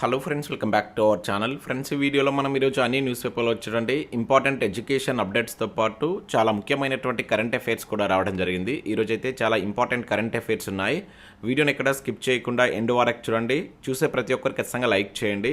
Hello friends welcome back to our channel friends ఈ వీడియోలో మనం ఈరోజు అన్ని న్యూస్ పేపర్లో వచ్చేటువంటి ఇంపార్టెంట్ ఎడ్యుకేషన్ అప్డేట్స్తో పాటు చాలా ముఖ్యమైనటువంటి కరెంట్ అఫైర్స్ కూడా రావడం జరిగింది. ఈరోజు అయితే చాలా ఇంపార్టెంట్ కరెంట్ అఫైర్స్ ఉన్నాయి. వీడియోని ఎక్కడ స్కిప్ చేయకుండా ఎండ్ వరకు చూడండి. చూసే ప్రతి ఒక్కరు ఖచ్చితంగా లైక్ చేయండి.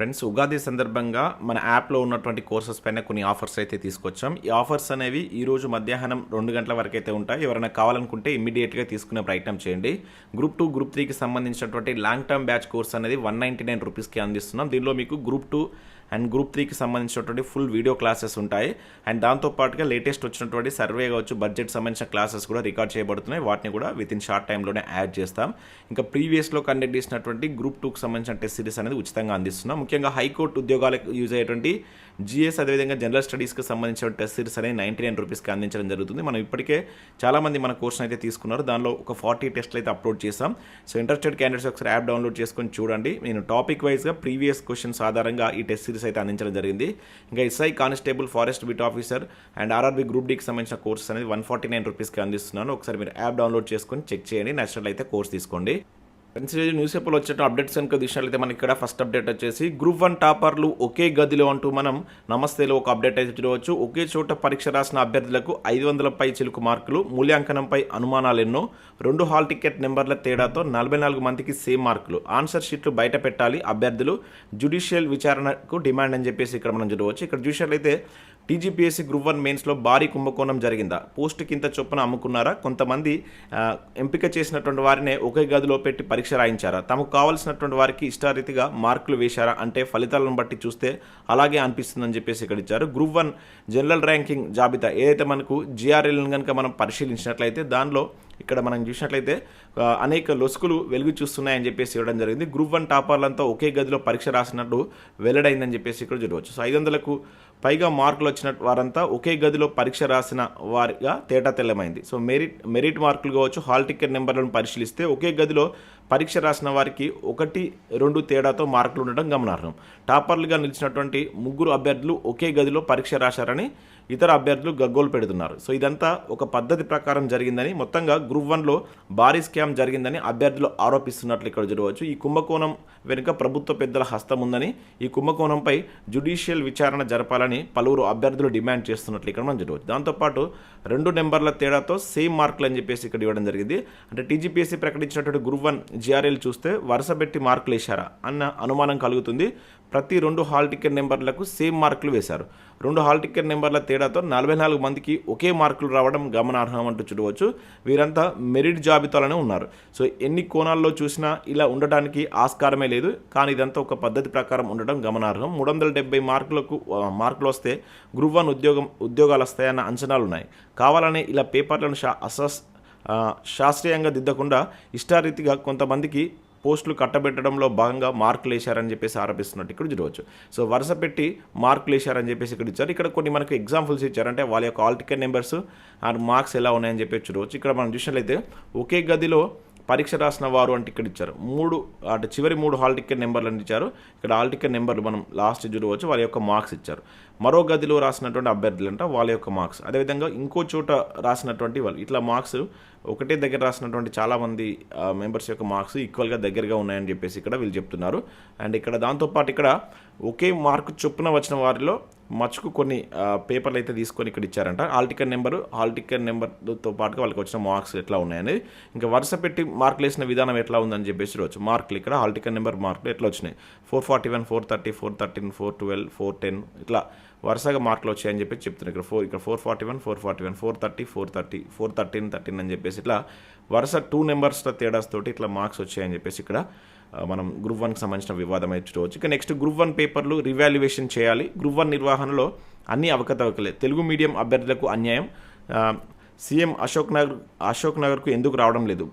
ఫ్రెండ్స్ ఉగాది సందర్భంగా మన యాప్లో ఉన్నటువంటి కోర్సెస్ పైన కొన్ని ఆఫర్స్ అయితే తీసుకొచ్చాం. ఈ ఆఫర్స్ అనేవి ఈరోజు మధ్యాహ్నం రెండు గంటల వరకు అయితే ఉంటాయి. ఎవరైనా కావాలనుకుంటే ఇమ్మీడియట్గా తీసుకునే ప్రయత్నం చేయండి. గ్రూప్ టూ గ్రూప్ త్రీకి సంబంధించినటువంటి లాంగ్ టర్మ్ బ్యాచ్ కోర్స్ అనేది వన్ నైంటీ నైన్ రూపీస్కి అందిస్తున్నాం. దీనిలో మీకు గ్రూప్ టూ అండ్ గ్రూప్ త్రీకి సంబంధించినటువంటి ఫుల్ వీడియో క్లాసెస్ ఉంటాయి. అండ్ దాంతో పాటుగా లేటెస్ట్ వచ్చినటువంటి సర్వే కావచ్చు బడ్జెట్ సంబంధించిన క్లాసెస్ కూడా రికార్డ్ చేయబడుతున్నాయి. వాటిని కూడా విత్ ఇన్ షార్ట్ టైంలోనే యాడ్ చేస్తాం. ఇంకా ప్రీవియస్లో కండక్ట్ చేసినటువంటి గ్రూప్ టూకి సంబంధించిన టెస్ట్ సిరీస్ అనేది ఉచితంగా అందిస్తున్నాం. ముఖ్యంగా హైకోర్టు ఉద్యోగాలకు యూజ్ అయ్యేటువంటి జిఎస్ అదేవిధంగా జనరల్ స్టడీస్కి సంబంధించిన టెస్ట్ సిరీస్ అనేది నైంటీ నైన్ రూపీస్కి అందించడం జరుగుతుంది. మనం ఇప్పటికే చాలామంది మన కోర్సును అయితే తీసుకున్నారు. దానిలో ఒక ఫార్టీ టెస్ట్లు అయితే అప్లోడ్ చేస్తాం సో ఇంట్రెస్టెడ్ క్యాండిడేట్స్ ఒకసారి యాప్ డౌన్లోడ్ చేసుకొని చూడండి. నేను టాపిక్ వైజ్గా ప్రీవియస్ క్వశ్చన్స్ ఆధారంగా ఈ టెస్ట్ సిరీస్ అయితే అందించడం జరిగింది. ఇంకా SI constable forest beat officer and RRB group డీకి సంబంధించిన కోర్సెస్ అనేది వన్ ఫార్టీ నైన్ రూపీస్కి అందిస్తున్నాను. ఒకసారి మీరు యాప్ డౌన్లోడ్ చేసుకొని చెక్ చేయండి. నేషనల్ అయితే కోర్స్ తీసుకోండి. ఎన్సీజీ న్యూస్ పేపర్లో వచ్చే అప్డేట్స్ కనుక చూసినట్లయితే మనకి ఇక్కడ ఫస్ట్ అప్డేట్ వచ్చేసి గ్రూప్ వన్ టాపర్లు ఒకే గదిలో అంటూ మనం నమస్తేలో ఒక అప్డేట్ అయితే చూడవచ్చు. ఒకే చోట పరీక్ష రాసిన అభ్యర్థులకు ఐదు వందల పై చిలుకు మార్కులు మూల్యాంకనంపై అనుమానాలు ఎన్నో రెండు హాల్ టికెట్ నెంబర్ల తేడాతో నలభై నాలుగు మందికి సేమ్ మార్కులు ఆన్సర్ షీట్లు బయట పెట్టాలి అభ్యర్థులు. జ్యుడిషియల్ విచారణకు డిమాండ్ అని చెప్పేసి ఇక్కడ మనం చూడవచ్చు. ఇక్కడ చూసినట్లయితే టీజీపీఎస్సీ గ్రూప్ వన్ మెయిన్స్లో భారీ కుంభకోణం జరిగిందా? పోస్ట్ కింద చొప్పున అమ్ముకున్నారా? కొంతమంది ఎంపిక చేసినటువంటి వారినే ఒకే గదిలో పెట్టి పరీక్ష రాయించారా? తమకు కావాల్సినటువంటి వారికి ఇష్టారీతిగా మార్కులు వేశారా? అంటే ఫలితాలను బట్టి చూస్తే అలాగే అనిపిస్తుందని చెప్పేసి ఇక్కడ ఇచ్చారు. గ్రూప్ వన్ జనరల్ ర్యాంకింగ్ జాబితా ఏదైతే మనకు జిఆర్ఎల్ని కనుక మనం పరిశీలించినట్లయితే దానిలో ఇక్కడ మనం చూసినట్లయితే అనేక లొసుకులు వెలుగు చూస్తున్నాయని చెప్పేసి ఇవ్వడం జరిగింది. గ్రూప్ వన్ టాపర్లంతా ఒకే గదిలో పరీక్ష రాసినట్టు వెల్లడైందని చెప్పేసి ఇక్కడ చూడవచ్చు. సో ఐదు వందలకు పైగా మార్కులు వచ్చిన వారంతా ఒకే గదిలో పరీక్ష రాసిన వారిగా తేటా తెల్లమైంది. సో మెరిట్ మెరిట్ మార్కులు కావచ్చు హాల్ టికెట్ నెంబర్లను పరిశీలిస్తే ఒకే గదిలో పరీక్ష రాసిన వారికి ఒకటి రెండు తేడాతో మార్కులు ఉండడం గమనార్హం. టాపర్లుగా నిలిచినటువంటి ముగ్గురు అభ్యర్థులు ఒకే గదిలో పరీక్ష రాశారని ఇతర అభ్యర్థులు గగ్గోలు పెడుతున్నారు. సో ఇదంతా ఒక పద్ధతి ప్రకారం జరిగిందని మొత్తంగా గ్రూప్ వన్లో భారీ స్కామ్ జరిగిందని అభ్యర్థులు ఆరోపిస్తున్నట్లు ఇక్కడ చూడవచ్చు. ఈ కుంభకోణం వెనుక ప్రభుత్వ పెద్దల హస్తం ఉందని ఈ కుంభకోణంపై జ్యుడిషియల్ విచారణ జరపాలని పలువురు అభ్యర్థులు డిమాండ్ చేస్తున్నట్లు ఇక్కడ మనం చూడవచ్చు. దాంతోపాటు రెండు నెంబర్ల తేడాతో సేమ్ మార్కులు అని చెప్పేసి ఇక్కడ ఇవ్వడం జరిగింది. అంటే టీజీపీఎస్సీ ప్రకటించినటువంటి గ్రూప్ వన్ జిఆర్ఎల్ చూస్తే వరుస పెట్టి మార్కులు వేశారా అన్న అనుమానం కలుగుతుంది. ప్రతి రెండు హాల్ టికెట్ నెంబర్లకు సేమ్ మార్కులు వేశారు. రెండు హాల్ టికెట్ నెంబర్ల తేడాతో నలభై నాలుగు మందికి ఒకే మార్కులు రావడం గమనార్హం అంటూ చూడవచ్చు. వీరంతా మెరిట్ జాబితాలోనే ఉన్నారు. సో ఎన్ని కోణాల్లో చూసినా ఇలా ఉండటానికి ఆస్కారమే లేదు. కానీ ఇదంతా ఒక పద్ధతి ప్రకారం ఉండడం గమనార్హం. మూడు వందల డెబ్బై మార్కులకు మార్కులు వస్తే గ్రూప్ వన్ ఉద్యోగం ఉద్యోగాలు వస్తాయన్న అంచనాలు ఉన్నాయి. కావాలనే ఇలా పేపర్లను షా అసస్ శాస్త్రీయంగా దిద్దకుండా ఇష్టారీతిగా కొంతమందికి పోస్టులు కట్టబెట్టడంలో భాగంగా మార్కులు వేశారని చెప్పేసి ఆరోపిస్తున్నట్టు ఇక్కడ చూడవచ్చు. సో వరుస పెట్టి మార్కులు వేశారని చెప్పేసి ఇక్కడ ఇచ్చారు. ఇక్కడ కొన్ని మనకు ఎగ్జాంపుల్స్ ఇచ్చారంటే వాళ్ళ యొక్క hall ticket numbers and marks ఎలా ఉన్నాయని చెప్పేసి చూడవచ్చు. ఇక్కడ మనం చూసినట్లయితే ఒకే గదిలో పరీక్ష రాసిన వారు అంటే ఇక్కడ ఇచ్చారు. మూడు అంటే చివరి మూడు హాల్ టికెట్ నెంబర్లు అని ఇచ్చారు. ఇక్కడ హాల్ టికెట్ నెంబర్లు మనం లాస్ట్ చూడవచ్చు. వాళ్ళ యొక్క మార్క్స్ ఇచ్చారు. మరో గదిలో రాసినటువంటి అభ్యర్థులు అంట వాళ్ళ యొక్క మార్క్స్ అదేవిధంగా ఇంకో చోట రాసినటువంటి వాళ్ళు. ఇట్లా మార్క్స్ ఒకటే దగ్గర రాసినటువంటి చాలామంది మెంబర్స్ యొక్క మార్క్స్ ఈక్వల్గా దగ్గరగా ఉన్నాయని చెప్పేసి ఇక్కడ వీళ్ళు చెప్తున్నారు. అండ్ ఇక్కడ దాంతోపాటు ఇక్కడ ఒకే మార్క్ చొప్పున వచ్చిన వారిలో మచ్చుకు కొన్ని పేపర్లు అయితే తీసుకొని ఇక్కడ ఇచ్చారంట. Hall ticket number hall ticket నెంబర్తో పాటుగా వాళ్ళకి వచ్చిన మార్క్స్ ఎట్లా ఉన్నాయని ఇంకా వరుస పెట్టి మార్కులు వేసిన విధానం ఎట్లా ఉందని చెప్పేసి చూడవచ్చు మార్కులు ఇక్కడ హాల్ టికెట్ నెంబర్ మార్కులు ఎట్లా వచ్చినాయి? Four forty one four thirty four thirteen four twelve four ten ఇట్లా వరుసగా మార్కులు వచ్చాయని చెప్పి చెప్తున్నారు. ఇక్కడ ఫోర్ ఇక్కడ four forty one four forty one four thirty four thirty four thirteen thirteen అని చెప్పేసి ఇట్లా వరుస టూ నెంబర్స్ తేడాస్ తోటి ఇట్లా మార్క్స్ వచ్చాయని చెప్పేసి ఇక్కడ మనం గ్రూప్ వన్కి సంబంధించిన వివాదం అయితే చూడవచ్చు. ఇక నెక్స్ట్ గ్రూప్ వన్ పేపర్లు రివాల్యుయేషన్ చేయాలి. గ్రూప్ వన్ నిర్వహణలో అన్ని అవకతవకలే. తెలుగు మీడియం అభ్యర్థులకు అన్యాయం. సీఎం అశోక్ నగర్ అశోక్ నగర్కు ఎందుకు రావడం లేదు?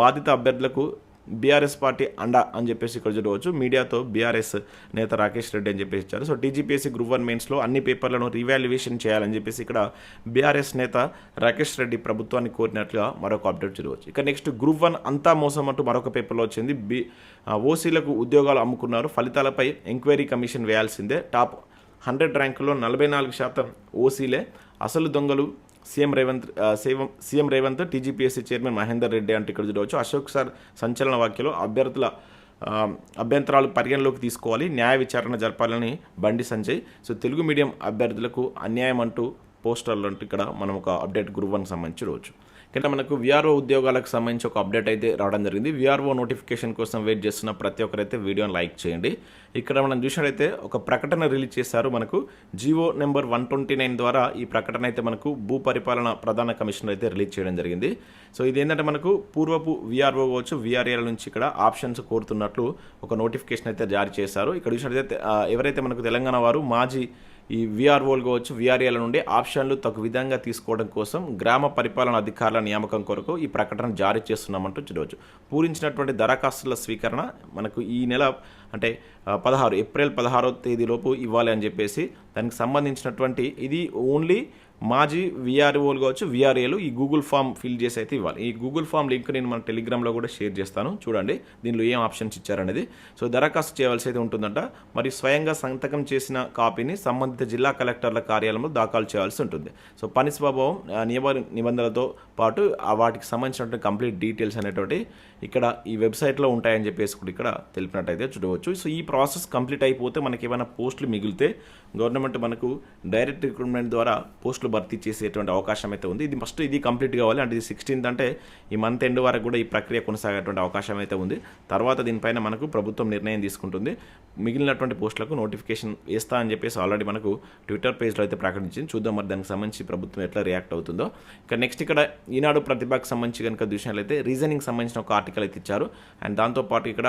బాధిత అభ్యర్థులకు బీఆర్ఎస్ పార్టీ అండా అని చెప్పేసి ఇక్కడ చూడవచ్చు. మీడియాతో బీఆర్ఎస్ నేత రాకేష్ రెడ్డి అని చెప్పేసి ఇచ్చారు. సో టీజీపీఎస్సీ గ్రూప్ వన్ మెయిన్స్లో అన్ని పేపర్లను రీవాల్యుయేషన్ చేయాలని చెప్పేసి ఇక్కడ బీఆర్ఎస్ నేత రాకేష్ రెడ్డి ప్రభుత్వాన్ని కోరినట్లుగా మరొక అప్డేట్ చూడవచ్చు. ఇక నెక్స్ట్ గ్రూప్ వన్ అంతా మోసం అంటూ మరొక పేపర్లో వచ్చింది. బి ఓసీలకు ఉద్యోగాలు అమ్ముకున్నారు. ఫలితాలపై ఎంక్వైరీ కమిషన్ వేయాల్సిందే. టాప్ హండ్రెడ్ ర్యాంకులో నలభై నాలుగు శాతం ఓసీలే అసలు దొంగలు CM Revanth సేవం CM CM Revanth TGPSC chairman Mahender Reddy అంటే ఇక్కడ చూడవచ్చు. అశోక్ సార్ సంచలన వ్యాఖ్యలో అభ్యర్థుల అభ్యంతరాలు పరిగణలోకి తీసుకోవాలి. న్యాయ విచారణ జరపాలని బండి సంజయ్. సో తెలుగు మీడియం అభ్యర్థులకు అన్యాయం అంటూ పోస్టర్లు అంటూ ఇక్కడ మనం ఒక అప్డేట్ గ్రూప్ సంబంధించి చూడవచ్చు. కింద మనకు విఆర్ఓ ఉద్యోగాలకు సంబంధించి ఒక అప్డేట్ అయితే రావడం జరిగింది. విఆర్ఓ నోటిఫికేషన్ కోసం వెయిట్ చేస్తున్న ప్రతి ఒక్కరైతే వీడియోని లైక్ చేయండి. ఇక్కడ మనం చూసినట్లయితే ఒక ప్రకటన రిలీజ్ చేశారు మనకు. GO number one twenty nine ద్వారా ఈ ప్రకటన అయితే మనకు భూ పరిపాలన ప్రధాన కమిషనర్ అయితే రిలీజ్ చేయడం జరిగింది. సో ఇది ఏంటంటే మనకు పూర్వపు విఆర్ఓ కావచ్చు విఆర్ఏల నుంచి ఇక్కడ ఆప్షన్స్ కోరుతున్నట్లు ఒక నోటిఫికేషన్ అయితే జారీ చేశారు. ఇక్కడ చూసినట్లయితే ఎవరైతే మనకు తెలంగాణ వారు మాజీ ఈ విఆర్ఓలు కావచ్చు విఆర్ఏల నుండి ఆప్షన్లు తగు విధంగా తీసుకోవడం కోసం గ్రామ పరిపాలన అధికారుల నియామకం కొరకు ఈ ప్రకటన జారీ చేస్తున్నామంటూ చూడవచ్చు పూరించినటువంటి దరఖాస్తుల స్వీకరణ మనకు ఈ నెల అంటే పదహారు ఏప్రిల్ పదహారో తేదీలోపు ఇవ్వాలి అని చెప్పేసి దానికి సంబంధించినటువంటి ఇది ఓన్లీ మాజీ విఆర్ఓలు కావచ్చు విఆర్ఏలు ఈ గూగుల్ ఫామ్ ఫిల్ చేసి అయితే ఇవ్వాలి. ఈ గూగుల్ ఫామ్ లింక్ నేను మన టెలిగ్రామ్లో కూడా షేర్ చేస్తాను. చూడండి దీనిలో ఏం ఆప్షన్స్ ఇచ్చారనేది. సో దరఖాస్తు చేయవలసి అయితే ఉంటుందంట. మరి స్వయంగా సంతకం చేసిన కాపీని సంబంధిత జిల్లా కలెక్టర్ల కార్యాలయంలో దాఖలు చేయాల్సి ఉంటుంది. సో పని స్వభావం నియమ నిబంధనలతో పాటు వాటికి సంబంధించినటువంటి కంప్లీట్ డీటెయిల్స్ అనేటువంటి ఇక్కడ ఈ వెబ్సైట్లో ఉంటాయని చెప్పేసి కూడా ఇక్కడ తెలిపినట్టయితే చూడవచ్చు. సో ఈ ప్రాసెస్ కంప్లీట్ అయిపోతే మనకి ఏమైనా పోస్టులు మిగిలితే గవర్నమెంట్ మనకు డైరెక్ట్ రిక్రూట్మెంట్ ద్వారా పోస్టులు భర్తీ చేసేటువంటి అవకాశం అయితే ఉంది. ఇది ఫస్ట్ ఇది కంప్లీట్ కావాలి. అంటే ఇది సిక్స్టీన్త్ అంటే ఈ మంత్ ఎండ్ వరకు కూడా ఈ ప్రక్రియ కొనసాగేటువంటి అవకాశం అయితే ఉంది. తర్వాత దీనిపైన మనకు ప్రభుత్వం నిర్ణయం తీసుకుంటుంది. మిగిలినటువంటి పోస్టులకు నోటిఫికేషన్ వేస్తా అని చెప్పేసి ఆల్రెడీ మనకు ట్విట్టర్ పేజ్లో అయితే ప్రకటించింది. చూద్దాం మరి దానికి సంబంధించి ప్రభుత్వం ఎట్లా రియాక్ట్ అవుతుందో. ఇక నెక్స్ట్ ఇక్కడ ఈనాడు ప్రతిభకు సంబంధించి కనుక చూసినట్లయితే రీజనింగ్ సంబంధించిన ఒక ఆర్టికల్ అయితే ఇచ్చారు. అండ్ దాంతోపాటు ఇక్కడ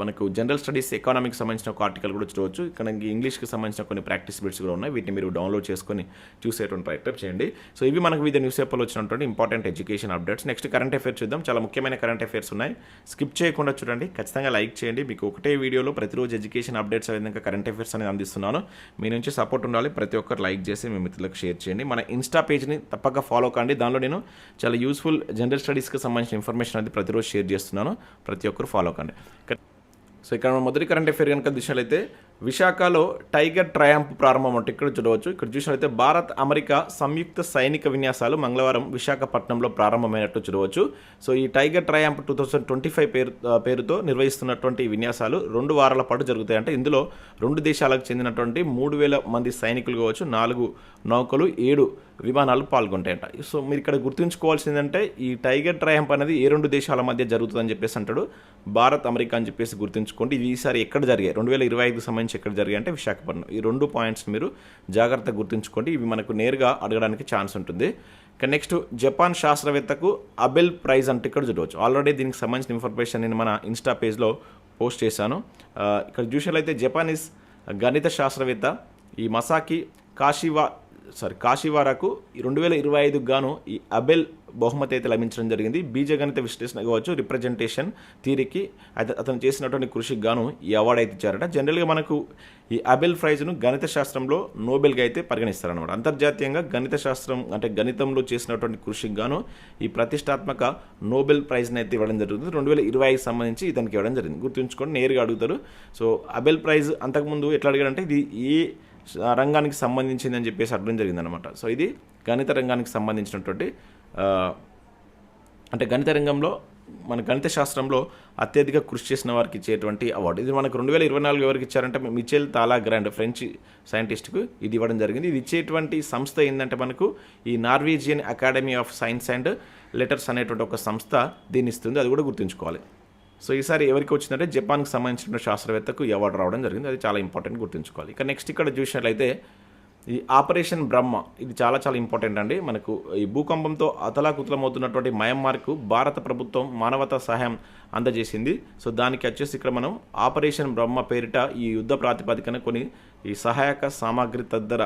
మనకు జనరల్ స్టడీస్ ఎకానమిక్ సంబంధించిన ఒక ఆర్టికల్ కూడా చూడవచ్చు. ఇక్కడ మనకి ఇంగ్లీష్కి సంబంధించిన కొన్ని ప్రాక్టీస్ బిట్స్ కూడా ఉన్నాయి. వీటిని మీరు డౌన్లోడ్ చేసుకొని చూసేటువంటి ప్రయత్నం చేయండి. సో ఇవి మనకు వివిధ న్యూస్ పేపర్లో వచ్చినటువంటి important education updates next current affairs చూద్దాం. చాలా ముఖ్యమైన కరెంట్ అఫేర్స్ ఉన్నాయి. స్కిప్ చేయకుండా చూడండి. ఖచ్చితంగా లైక్ చేయండి. మీకు ఒకటే వీడియోలో ప్రతిరోజు ఎడ్యుకేషన్ అప్డేట్స్ విధంగా కరెంట్ అఫేర్స్ అనేది అందిస్తున్నాను. మీ నుంచి సపోర్ట్ ఉండాలి. ప్రతి ఒక్కరు లైక్ చేసి మీ మిత్రులకు షేర్ చేయండి. మన ఇన్స్టా పేజ్ని తప్పక ఫాలో కండి. దానిలో నేను చాలా యూస్ఫుల్ జనరల్ స్టడీస్కి సంబంధించిన ఇన్ఫర్మేషన్ అనేది ప్రతిరోజు షేర్ చేస్తున్నాను. ప్రతి ఒక్కరు ఫాలో కండి. సో ఇక్కడ మనం మొదటి కరెంట్ అఫేర్ కనుక చూసినట్లయితే విశాఖలో టైగర్ ట్రయాంప్ ప్రారంభం అంటే ఇక్కడ చూడవచ్చు. ఇక్కడ చూసినట్లయితే భారత్ అమెరికా సంయుక్త సైనిక విన్యాసాలు మంగళవారం విశాఖపట్నంలో ప్రారంభమైనట్టు చూడవచ్చు. సో ఈ tiger triumph two thousand twenty five పేరు పేరుతో నిర్వహిస్తున్నటువంటి విన్యాసాలు రెండు వారాల పాటు జరుగుతాయి. అంటే ఇందులో రెండు దేశాలకు చెందినటువంటి మూడు వేల మంది సైనికులు కావచ్చు నాలుగు నౌకలు ఏడు విమానాలు పాల్గొంటాయంట. సో మీరు ఇక్కడ గుర్తుంచుకోవాల్సిందంటే ఈ టైగర్ ట్రయాంప్ అనేది ఏ రెండు దేశాల మధ్య జరుగుతుందని చెప్పేసి అంటాడు. భారత్ అమెరికా అని చెప్పేసి గుర్తుంచుకోండి. ఇది ఈసారి ఎక్కడ జరిగాయి? రెండు వేల ఇరవై ఐదుకి సంబంధించి ఎక్కడ జరిగాయి అంటే విశాఖపట్నం. ఈ రెండు పాయింట్స్ మీరు జాగ్రత్తగా గుర్తుంచుకోండి. ఇవి మనకు నేరుగా అడగడానికి ఛాన్స్ ఉంటుంది. ఇక నెక్స్ట్ జపాన్ శాస్త్రవేత్తకు అబెల్ ప్రైజ్ అంటే ఇక్కడ చూడవచ్చు. ఆల్రెడీ దీనికి సంబంధించిన ఇన్ఫర్మేషన్ నేను మన ఇన్స్టా పేజ్లో పోస్ట్ చేశాను. ఇక్కడ చూసినట్లయితే జపానీస్ గణిత శాస్త్రవేత్త ఈ మసాకి కాశీవా సారీ కాశీవారాకు రెండు వేల ఇరవై ఐదుకు గాను ఈ అబెల్ బహుమతి అయితే లభించడం జరిగింది. బీజగణిత విశ్లేషణ కావచ్చు రిప్రజెంటేషన్ థీరీకి అయితే అతను చేసినటువంటి కృషికి గాను ఈ అవార్డు అయితే ఇచ్చారట. జనరల్గా మనకు ఈ అబెల్ ప్రైజ్ను గణిత శాస్త్రంలో నోబెల్గా అయితే పరిగణిస్తారనమాట అంతర్జాతీయంగా గణిత శాస్త్రం అంటే గణితంలో చేసినటువంటి కృషికి గాను ఈ ప్రతిష్టాత్మక నోబెల్ ప్రైజ్ని అయితే ఇవ్వడం జరుగుతుంది. రెండు వేల ఇరవై ఐదుకి సంబంధించి ఇతనికి ఇవ్వడం జరిగింది. గుర్తుంచుకొని నేరుగా అడుగుతారు. సో అబెల్ ప్రైజ్ అంతకుముందు ఎట్లా అడిగాడంటే ఇది ఏ రంగానికి సంబంధించింది అని చెప్పేసి అడగడం జరిగిందనమాట సో ఇది గణిత రంగానికి సంబంధించినటువంటి అంటే గణిత రంగంలో మన గణిత శాస్త్రంలో అత్యధిక కృషి చేసిన వారికి ఇచ్చేటువంటి అవార్డు. ఇది మనకు రెండు వేల ఇరవై నాలుగు ఎవరికి ఇచ్చారంటే మిచెల్ తాలా గ్రాండ్ ఫ్రెంచ్ సైంటిస్ట్కు ఇది ఇవ్వడం జరిగింది. ఇది ఇచ్చేటువంటి సంస్థ ఏంటంటే మనకు ఈ Norwegian academy of science and letters అనేటువంటి ఒక సంస్థ దీన్ని ఇస్తుంది. అది కూడా గుర్తుంచుకోవాలి. సో ఈసారి ఎవరికి వచ్చిందంటే జపాన్కి సంబంధించిన శాస్త్రవేత్తకు అవార్డు రావడం జరిగింది. అది చాలా ఇంపార్టెంట్ గుర్తుంచుకోవాలి. ఇక నెక్స్ట్ ఇక్కడ చూసినట్లయితే ఈ ఆపరేషన్ బ్రహ్మ ఇది చాలా చాలా ఇంపార్టెంట్ అండి. మనకు ఈ భూకంపంతో అతలాకుతలమవుతున్నటువంటి మయన్మార్కు భారత ప్రభుత్వం మానవతా సహాయం అందజేసింది. సో దానికి వచ్చేసి ఇక్కడ మనం ఆపరేషన్ బ్రహ్మ పేరిట ఈ యుద్ధ ప్రాతిపదికన కొన్ని ఈ సహాయక సామాగ్రి తదితర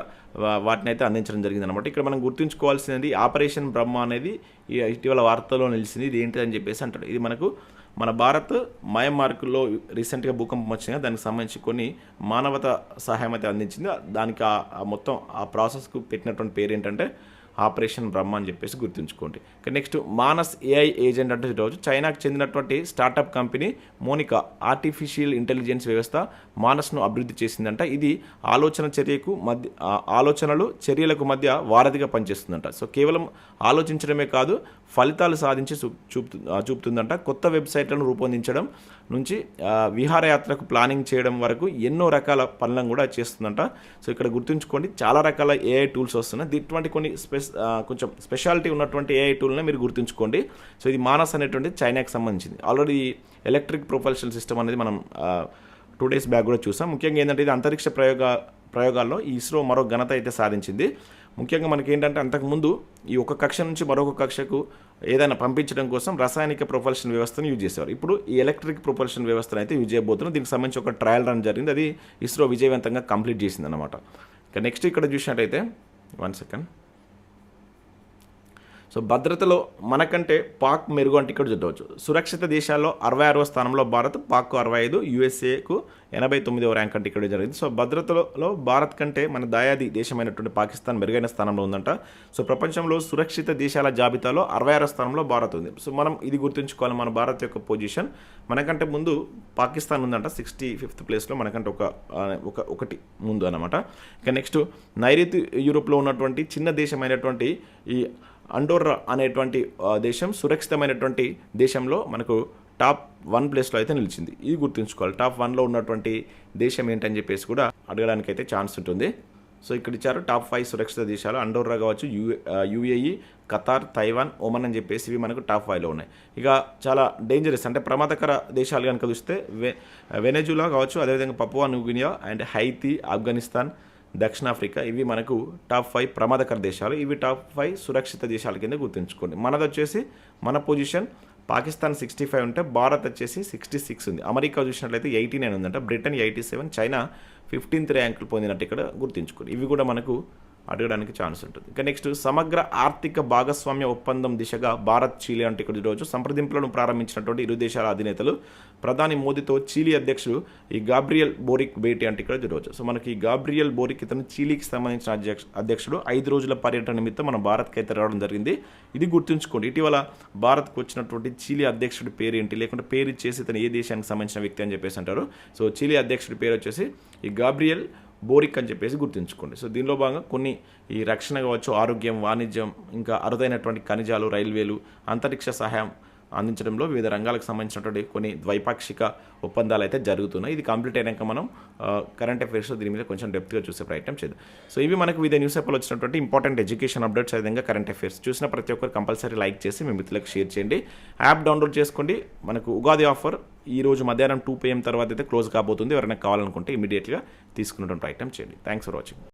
వాటిని అయితే అందించడం జరిగింది అనమాట ఇక్కడ మనం గుర్తుంచుకోవాల్సినది ఆపరేషన్ బ్రహ్మ అనేది ఈ ఇటీవల వార్తల్లో నిలిచింది. ఇది ఏంటి అని చెప్పేసి అంటాడు. ఇది మనకు మన భారత్ మయన్మార్కులో రీసెంట్గా భూకంపం వచ్చిన దానికి సంబంధించి కొన్ని మానవత సహాయం అయితే అందించింది. దానికి ఆ మొత్తం ఆ ప్రాసెస్కు పెట్టినటువంటి పేరు ఏంటంటే ఆపరేషన్ బ్రహ్మ అని చెప్పేసి గుర్తుంచుకోండి. నెక్స్ట్ మానస్ ఏఐ ఏజెంట్ అంటే ఈరోజు చైనాకు చెందినటువంటి startup company Monica artificial intelligence వ్యవస్థ మానస్ను అభివృద్ధి చేసిందంట. ఇది ఆలోచన చర్యకు మధ్య ఆలోచనలు చర్యలకు మధ్య వారధిగా పనిచేస్తుందంట. సో కేవలం ఆలోచించడమే కాదు ఫలితాలు సాధించి చూ చూపుతుందంట. కొత్త వెబ్సైట్లను రూపొందించడం నుంచి విహారయాత్రకు ప్లానింగ్ చేయడం వరకు ఎన్నో రకాల పనులను కూడా చేస్తుందంట. సో ఇక్కడ గుర్తుంచుకోండి చాలా రకాల ఏఐ టూల్స్ వస్తున్నాయి. ఇటువంటి కొన్ని స్పెస్ కొంచెం స్పెషాలిటీ ఉన్నటువంటి ఏఐ టూల్ని మీరు గుర్తుంచుకోండి. సో ఇది మానస్ అనేటువంటి చైనాకి సంబంధించింది. ఆల్రెడీ ఎలక్ట్రిక్ ప్రొపల్షన్ సిస్టమ్ అనేది మనం టూ డేస్ బ్యాక్ కూడా చూసాం. ముఖ్యంగా ఏంటంటే ఇది అంతరిక్ష ప్రయోగ ప్రయోగాల్లో ఈ ఇస్రో మరో ఘనత అయితే సాధించింది. ముఖ్యంగా మనకి ఏంటంటే అంతకుముందు ఈ ఒక కక్ష నుంచి మరొక కక్షకు ఏదైనా పంపించడం కోసం రసాయనిక ప్రొపల్షన్ వ్యవస్థను యూజ్ చేసేవారు. ఇప్పుడు ఈ ఎలక్ట్రిక్ ప్రొపల్షన్ వ్యవస్థను అయితే యూజ్ చేయబోతున్నాం. దీనికి సంబంధించి ఒక ట్రయల్ రన్ జరిగింది. అది ఇస్రో విజయవంతంగా కంప్లీట్ చేసింది అనమాట ఇక నెక్స్ట్ ఇక్కడ చూసినట్టయితే వన్ సెకండ్. సో భద్రతలో మనకంటే పాక్ మెరుగు అంటే ఇక్కడ చూడవచ్చు. సురక్షిత దేశాల్లో అరవై ఆరవ స్థానంలో భారత్ పాక్ అరవై ఐదు యూఎస్ఏకు ఎనభై తొమ్మిదవ ర్యాంక్ అంటే ఇక్కడ జరిగింది. సో భద్రతలో భారత్ కంటే మన దాయాది దేశమైనటువంటి పాకిస్తాన్ మెరుగైన స్థానంలో ఉందంట. సో ప్రపంచంలో సురక్షిత దేశాల జాబితాలో అరవై ఆరో స్థానంలో భారత్ ఉంది. సో మనం ఇది గుర్తుంచుకోవాలి మన భారత్ యొక్క పొజిషన్. మనకంటే ముందు పాకిస్తాన్ ఉందంట సిక్స్టీ ఫిఫ్త్ ప్లేస్లో మనకంటే ఒక ఒక ఒకటి ముందు అనమాట ఇక నెక్స్ట్ నైరుతి యూరోప్లో ఉన్నటువంటి చిన్న దేశమైనటువంటి ఈ అండోర్రా అనేటువంటి దేశం సురక్షితమైనటువంటి దేశంలో మనకు టాప్ వన్ ప్లేస్లో అయితే నిలిచింది. ఇది గుర్తుంచుకోవాలి. టాప్ వన్లో ఉన్నటువంటి దేశం ఏంటని చెప్పేసి కూడా అడగడానికి అయితే ఛాన్స్ ఉంటుంది. సో ఇక్కడ ఇచ్చారు టాప్ ఫైవ్ సురక్షిత దేశాలు అండోర్రా కావచ్చు U UAE Qatar Taiwan Oman అని చెప్పేసి ఇవి మనకు టాప్ ఫైవ్లో ఉన్నాయి. ఇక చాలా డేంజరస్ అంటే ప్రమాదకర దేశాలు కనుక చూస్తే వె వెనజులా కావచ్చు అదేవిధంగా Papua New Guinea and Haiti Afghanistan దక్షిణాఫ్రికా ఇవి మనకు టాప్ ఫైవ్ ప్రమాదకర దేశాలు. ఇవి టాప్ ఫైవ్ సురక్షిత దేశాల కింద గుర్తుంచుకోండి. మనది వచ్చేసి మన పొజిషన్ పాకిస్తాన్ సిక్స్టీ ఫైవ్ ఉంటే భారత్ వచ్చేసి సిక్స్టీ సిక్స్ ఉంది. అమెరికా చూసినట్లయితే ఎయిటీ నైన్ ఉందంట. Britain eighty seven China fifteenth ర్యాంకులు పొందినట్టు ఇక్కడ గుర్తుంచుకోండి. ఇవి కూడా మనకు అడగడానికి ఛాన్స్ ఉంటుంది. ఇక నెక్స్ట్ సమగ్ర ఆర్థిక భాగస్వామ్య ఒప్పందం దిశగా భారత్ చీలీ అంటే ఇక్కడ రోజు సంప్రదింపులను ప్రారంభించినటువంటి ఇరు దేశాల అధినేతలు ప్రధాని మోదీతో చీలీ అధ్యక్షుడు ఈ గాబ్రియల్ బోరిక్ భేటీ అంటే ఇక్కడ జరగవచ్చు సో మనకి ఈ గాబ్రియల్ బోరిక్ ఇతను చీలీకి సంబంధించిన అధ్యక్ష అధ్యక్షుడు ఐదు రోజుల పర్యటన నిమిత్తం మన భారత్కి అయితే రావడం జరిగింది. ఇది గుర్తుంచుకోండి. ఇటీవల భారత్కు వచ్చినటువంటి చీలీ అధ్యక్షుడి పేరు ఏంటి? లేకుంటే పేరు ఇచ్చేసి ఇతను ఏ దేశానికి సంబంధించిన వ్యక్తి అని చెప్పేసి అంటారు. సో చీలీ అధ్యక్షుడి పేరు వచ్చేసి ఈ గాబ్రియల్ బోరిక్ అని చెప్పేసి గుర్తుంచుకోండి. సో దీనిలో భాగంగా కొన్ని ఈ రక్షణ కావచ్చు ఆరోగ్యం వాణిజ్యం ఇంకా అరుదైనటువంటి ఖనిజాలు రైల్వేలు అంతరిక్ష సహాయం అందించడంలో వివిధ రంగాలకు సంబంధించినటువంటి కొన్ని ద్వైపాక్షిక ఒప్పందాలు అయితే జరుగుతున్నాయి. ఇది కంప్లీట్ అయినాక మనం కరెంట్ అఫైర్స్ దీని మీద కొంచెం డెప్త్గా చూసే ప్రయత్నం చేద్దాం. సో ఇవి మనకు వివిధ న్యూస్ పేపర్లో వచ్చినటువంటి ఇంపార్టెంట్ ఎడ్యుకేషన్ అప్డేట్స్ విధంగా కరెంట్ అఫైర్స్ చూసిన ప్రతి ఒక్కరు కంపల్సరీ లైక్ చేసి మీ మిత్రులకు షేర్ చేయండి. యాప్ డౌన్లోడ్ చేసుకోండి. మనకు ఉగాది ఆఫర్ ఈ రోజు మధ్యాహ్నం టూ పిఎం తర్వాత అయితే క్లోజ్ కాబోతుంది. ఎవరైనా కావాలనుకుంటే ఇమీడియట్గా తీసుకున్నటువంటి ప్రయత్నం చేయండి. Thanks for watching